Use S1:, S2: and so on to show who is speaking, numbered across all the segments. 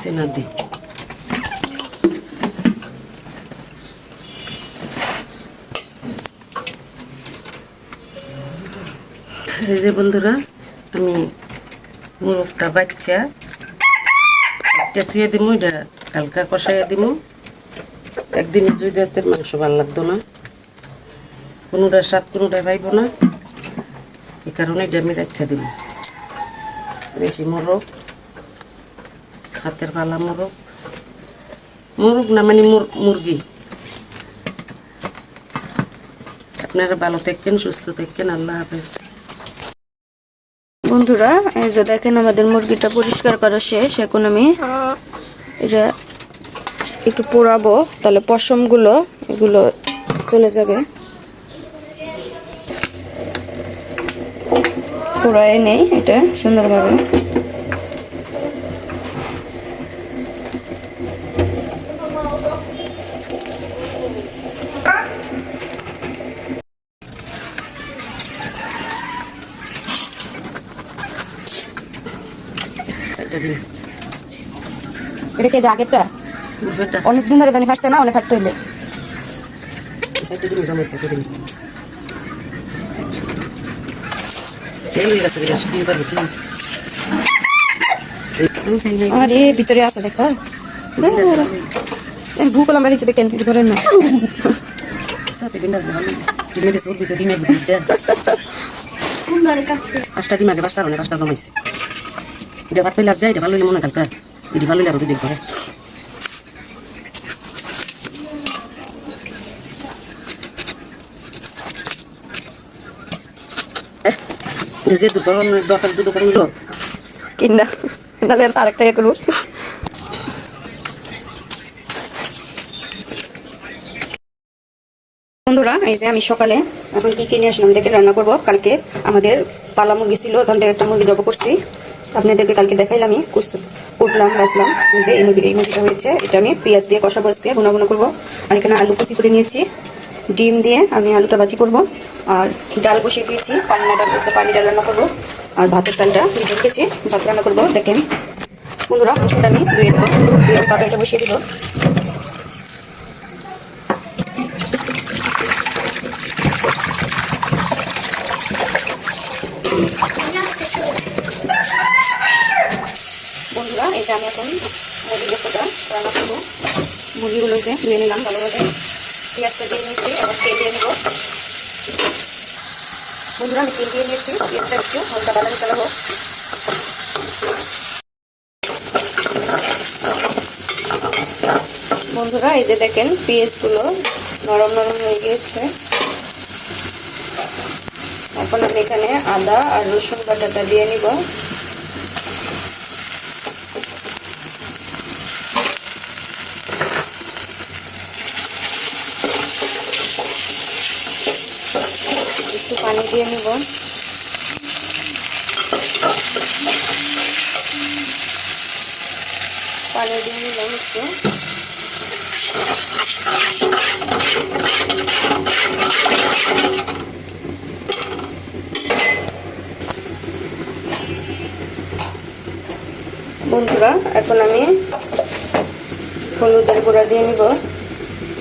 S1: সেনা দিই এই যে বন্ধুরা, আমি মুরগটা বাচ্চা। থুয়ে দিমু, এটা হালকা কষাইয়া দিমু। একদিনে জুই দাঁতের মাংস ভালো লাগতো না। কোনোটার স্বাদ কোনোটাই পাইব না। এই কারণে এটা আমি রাখা দিব দেশি মোরগ। হাতের পালা মোরগ। মোরগ না মানে মুরগি। আপনারা ভালো থাকেন, সুস্থ থাকেন, আল্লাহ হাফেজ।
S2: বন্ধুরা, এই যে দেখেন আমাদের মুরগিটা পরিষ্কার করা শেষ। এখন আমি এটা একটু পোড়াবো। তাহলে পশমগুলো, এগুলো চলে যাবে। পোড়ায় নেই এটা সুন্দরভাবে
S1: এটা দিন
S2: এটা কে
S1: বুফেটা
S2: অনেকদিন ধরে জানি ফাটছে না অনেক ফাটতে হইলে। আরে ভিতরে আছে দেখছ? ভু করেন না।
S1: জমাইছে। এটা ভাত যায় এটা ভালো মনে কালকা। দরকার দুটো করে নিল।
S2: কিনা নাহলে আর আরেকটা ইয়ে করব। বন্ধুরা এই যে আমি সকালে এখন কি কিনে আসলাম দেখে রান্না করব। কালকে আমাদের পালা মুরগি ছিল ওখান থেকে একটা মুরগি জব করছি। আপনাদেরকে কালকে দেখাইলাম, আমি কুচ- কুটলাম বাসলাম এই যে এই মুরগি, এই মুরগিটা হয়েছে, এটা আমি পেঁয়াজ দিয়ে কষাবো আজকে ভুনা ভুনা করব। আর এখানে আলু কুচি করে নিয়েছি। ডিম দিয়ে আমি আলুটা ভাজি করব। আর ডাল বসিয়ে দিয়েছি পানি না ডাল পানি ডাল রান্না করব। আর ভাতের চালটা ভিজে রেখেছি, ভাত রান্না করব। দেখেন, বন্ধুরা মশলাটা আমি ধুয়ে তরকারিটা বসিয়ে দিব বন্ধুরা এই যে আমি এখন মুরগির গোস্তটা রান্না করব মুরগিগুলো যে ধুয়ে নিলাম। ভালোভাবে পেঁয়াজটা দিয়ে নিচ্ছি এবং তেল দিয়ে নেব বন্ধুরা আমি তেল দিয়ে নিয়েছি পেঁয়াজটা একটু হালকা বাদামি কালার হোক। বন্ধুরা এই যে দেখেন পেঁয়াজগুলো নরম নরম হয়ে গিয়েছে। এখন আমি এখানে আদা আর রসুন বাটাটা দিয়ে নিব একটু পানি দিয়ে নিব। পানি দিয়ে নিলাম একটু। বন্ধুরা, এখন আমি হলুদের গুঁড়া দিয়ে নিব।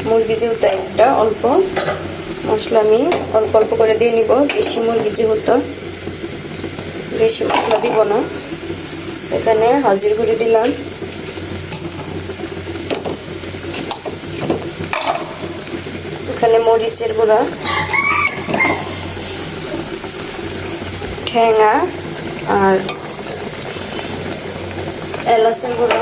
S2: মুরগি যেহেতু একটা অল্প। মশলা আমি অল্প অল্প করে দিয়ে নিব। বেশি মুরগি যেহেতু বেশি মশলা দিব না। এখানে হাজির গুঁড়ি দিলাম। এখানে মরিচের গুঁড়া। ঠেঙা আর এলাচের গুঁড়ো।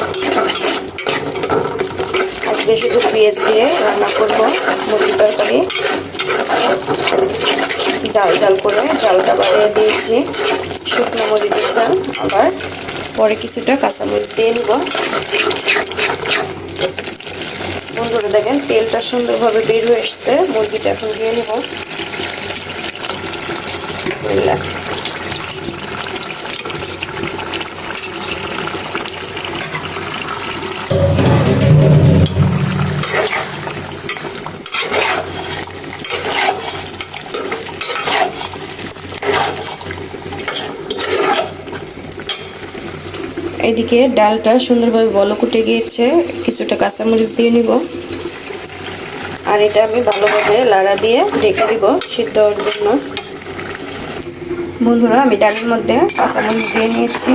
S2: আজকে শুধু পেঁয়াজ দিয়ে রান্না করব মুরগি তরকারি। জাল জাল করে জালটা বাড়িয়ে দিয়েছি। শুকনো মরিচের জাল আবার। পরে কিছুটা কাঁচামরিচ দিয়ে নিব। বন্ধুরা দেখেন, তেলটা সুন্দরভাবে বের হয়ে এসছে। মুরগিটা এখন দিয়ে নিব। এদিকে ডালটা সুন্দরভাবে বলকুটে গিয়েছে। কিছুটা কাঁচামরিচ দিয়ে নিব। আর এটা আমি ভালোভাবে লাড়া দিয়ে ঢেকে দিব সিদ্ধ হওয়ার জন্য। বন্ধুরা, আমি ডালের মধ্যে কাঁচামরিচ দিয়ে নিয়েছি।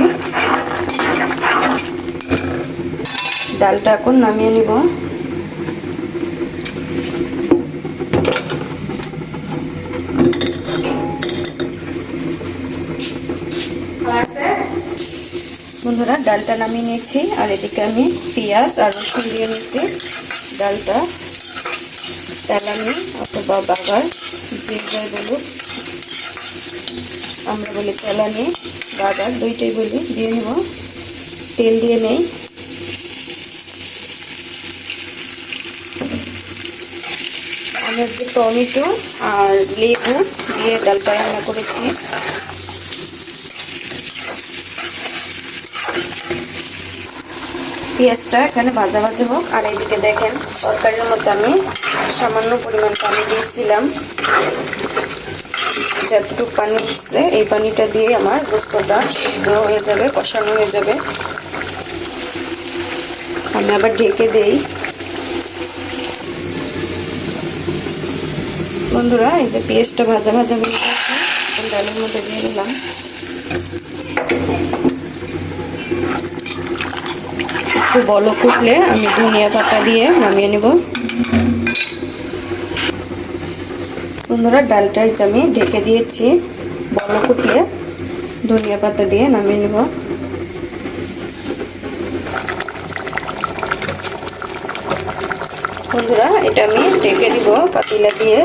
S2: ডালটা এখন নামিয়ে নিব। বন্ধুরা, ডালটা নামিয়ে নিয়েছি, আর এদিকে আমি পেঁয়াজ আর রসুন দিয়ে নিয়েছি। ডালটা তেলানি অথবা বাগার যাই বলুক আমরা বলি তেলানি, বাগার, দুইটাই বলি, দিয়ে নেব। তেল দিয়ে নেই। আমি টমেটো আর লেবু দিয়ে ডালটা রান্না করেছি। পেঁয়াজটা এখানে ভাজা ভাজা হোক। আর এইদিকে দেখেন, তরকারির মধ্যে আমি সামান্য পরিমাণ পানি দিয়েছিলাম। যতটুকু পানি উঠছে, এই পানিটা দিয়ে আমার গোস্তটা সিদ্ধ হয়ে যাবে, কষানো হয়ে যাবে। আমি আবার ঢেকে দেই। বন্ধুরা, এই যে পেঁয়াজটা ভাজা ভাজা হয়ে গেছে ডালের মধ্যে দিয়ে দিলাম। একটু বলো কুটলে আমি ধনিয়া পাতা দিয়ে নামিয়ে নেব। বন্ধুরা ডালটাই আমি ঢেকে দিয়েছি। বলো কুটলে ধনিয়া পাতা দিয়ে নামিয়ে নেব। বন্ধুরা, এটা আমি ঢেকে দিব পাতিলা দিয়ে।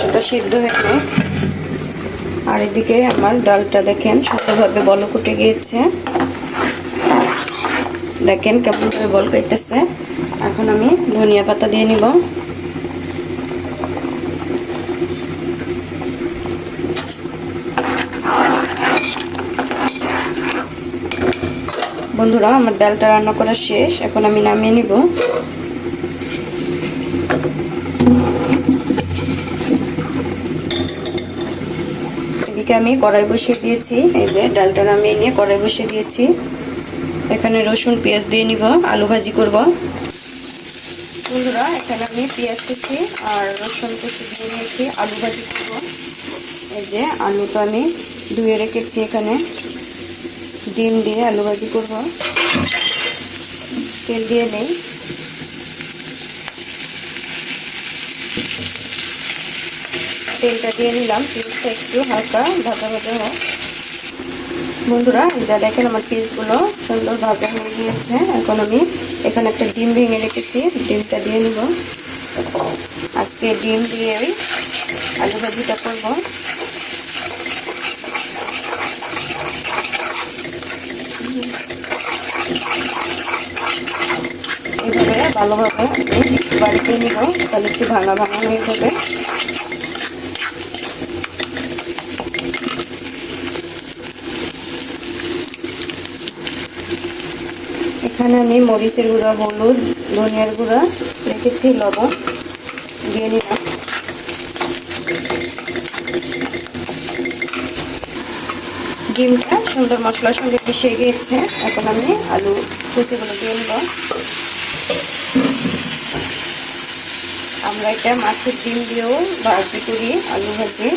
S2: সেটা সিদ্ধ হয়ে আর এদিকে আমার ডালটা দেখেন, সুন্দরভাবে বলো কুটে গিয়েছে। দেখেন কেমন করে বল খাইতেছে এখন আমি ধনিয়া পাতা দিয়ে নিব। বন্ধুরা, আমার ডালটা রান্না করা শেষ। এখন আমি নামিয়ে নিব। এদিকে আমি কড়াই বসিয়ে দিয়েছি। এই যে ডালটা নামিয়ে নিয়ে কড়াই বসিয়ে দিয়েছি। এখানে রসুন, পেঁয়াজ দিয়ে নিব, আলু ভাজি করব। বন্ধুরা, এখানে আমি পেঁয়াজ কুচি আর রসুন কুচি দিয়ে নিয়েছি, আলু ভাজি করব। এই যে আলুটা আমি ধুয়ে রেখেছি এখানে। ডিম দিয়ে আলু ভাজি করব। তেল দিয়ে নেই। তেলটা দিয়ে নিলাম পেঁয়াজটা একটু হালকা ভাজা ভাজা হোক বন্ধুরা যা দেখেন আমার পিসগুলো সুন্দর ভাজা হয়ে গিয়েছে। এখন আমি এখানে একটা ডিম ভেঙে রেখেছি, ডিমটা দিয়ে নিব। আজকে ডিম দিয়ে ওই আলু ভাজিটা করব। এইভাবে ভালোভাবে বাড়িতে নিব, তাহলে একটু ভাঙা ভাঙা হয়ে যাবে এখানে আমি মরিচের গুঁড়া, হলুদ, ধনিয়ার গুঁড়া, রেখেছি লবণ, দিয়ে নিলাম। ডিমটা সুন্দর মশলার সঙ্গে মিশিয়ে গিয়েছে। এখন আমি আলু কুচিগুলো দিয়ে নিব আমরা এটা মাছের ডিম দিয়েও ভাজি করি আলু ভাজি।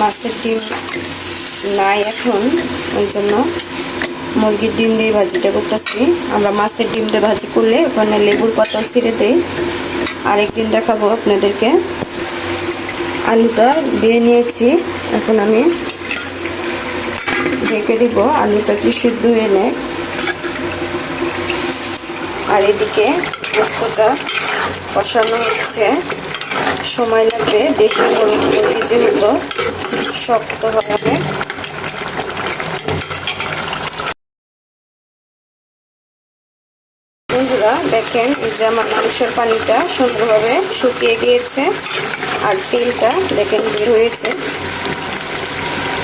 S2: মাছের ডিম নাই এখন, ওই জন্য মুরগির ডিম দিয়ে ভাজিটা করতেছি। আমরা মাছের ডিম দিয়ে ভাজি করলে ওখানে লেবুর পাতা ছিঁড়ে দিই। আরেকদিন দেখাবো আপনাদেরকে। আলুটা দিয়ে নিয়েছি। এখন আমি ঢেকে দিব। আলুটা কি সিদ্ধ হয়ে নেয় আর এদিকে পোস্তটা কষানো হচ্ছে। সময় লাগবে। দেশি মুরগি যেহেতু শক্ত হবে। বন্ধুরা, দেখেন এই যে আমার মাংসের পানিটা সুন্দরভাবে শুকিয়ে গিয়েছে আর তেলটা দেখেন বের হয়েছে।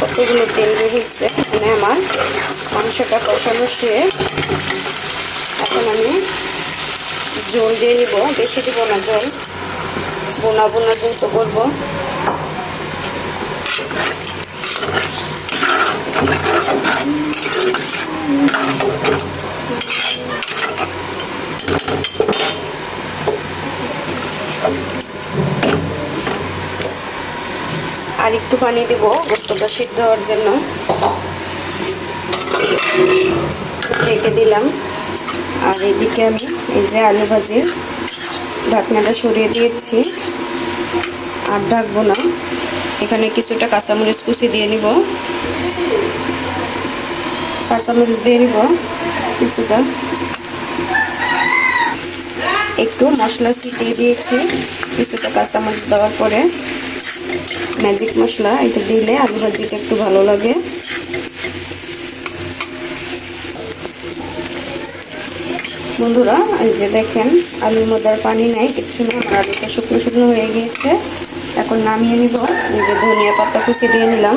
S2: কতগুলো তেল বের হয়েছে মানে আমার মাংসটা কষানো শেষ। এখন আমি জল দিয়ে নিব, বেশি দিব না জল। বোনা বোনা জল তো করব আর একটু পানি দিব গোস্তটা সিদ্ধ হওয়ার জন্য। রেখে দিলাম। আর এদিকে আমি এই যে আলু ভাজির ঢাকনাটা সরিয়ে দিয়েছি। আর ঢাকবো না। এখানে কিছুটা কাঁচামরিচ কুচি দিয়ে নিব। কাঁচামরিচ দিয়ে নিব কিছুটা। একটু মশলা ছিটিয়ে দিয়েছি কিছুটা কাঁচামরিচ দেওয়ার পরে। ম্যাজিক মশলা, এটা দিলে আলু ভাজিটা একটু ভালো লাগে। বন্ধুরা, এই যে দেখেন, আলুর মধ্যে পানি নাই, কিচ্ছু না, আমার আলুটা শুকনো শুকনো হয়ে গিয়েছে। এখন নামিয়ে নিব, এই যে ধনিয়া পাতা কুচি দিয়ে নিলাম।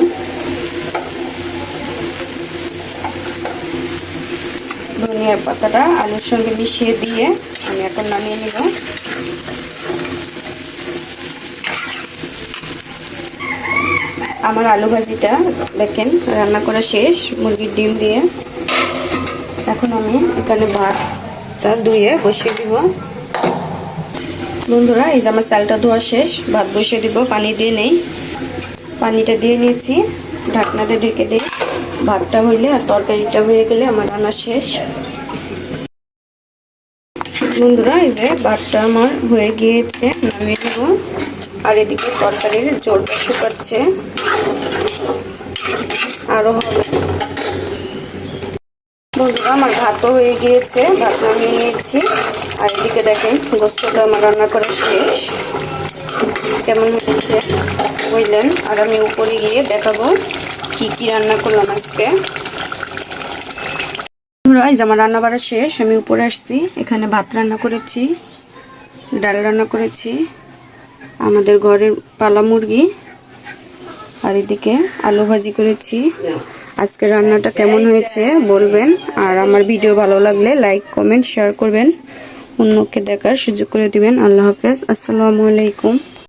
S2: ধনিয়ার পাতাটা আলুর সঙ্গে মিশিয়ে দিয়ে আমি এখন নামিয়ে নিব। আমার আলু ভাজিটা, দেখেন, রান্না করা শেষ, মুরগির ডিম দিয়ে। এখন আমি এখানে ভাতটা ধুয়ে বসিয়ে দিব। বন্ধুরা, এই যে আমার চালটা ধোয়া শেষ, ভাত বসিয়ে দিব, পানি দিয়ে নেই। পানিটা দিয়ে নিয়েছি ঢাকনাতে ঢেকে দিই। ভাতটা হইলে আর তরকারিটা হয়ে গেলে আমার রান্না শেষ। বন্ধুরা, এই যে ভাতটা আমার হয়ে গিয়েছে, নামিয়ে দেব আর এদিকে তরকারির জলটা শুকাচ্ছে। আরও হবে বন্ধুরা, আমার ভাতও হয়ে গিয়েছে ভাত নামিয়ে নিয়েছি। আর এদিকে দেখেন, গোস্তটা আমার রান্না করা শেষ। কেমন হয়েছে বুঝলেন? আর আমি উপরে গিয়ে দেখাবো কি কি রান্না করলাম আজকে। এই যে আমার রান্না বাড়া শেষ, আমি উপরে আসছি। এখানে ভাত রান্না করেছি, ডাল রান্না করেছি আমাদের ঘরের পালা মুরগি আর এদিকে আলু ভাজি করেছি। আজকে রান্নাটা কেমন হয়েছে বলবেন। আর আমার ভিডিও ভালো লাগলে লাইক, কমেন্ট শেয়ার করবেন। অন্যকে দেখার সুযোগ করে দিবেন। আল্লাহ হাফেজ। আসসালামু আলাইকুম।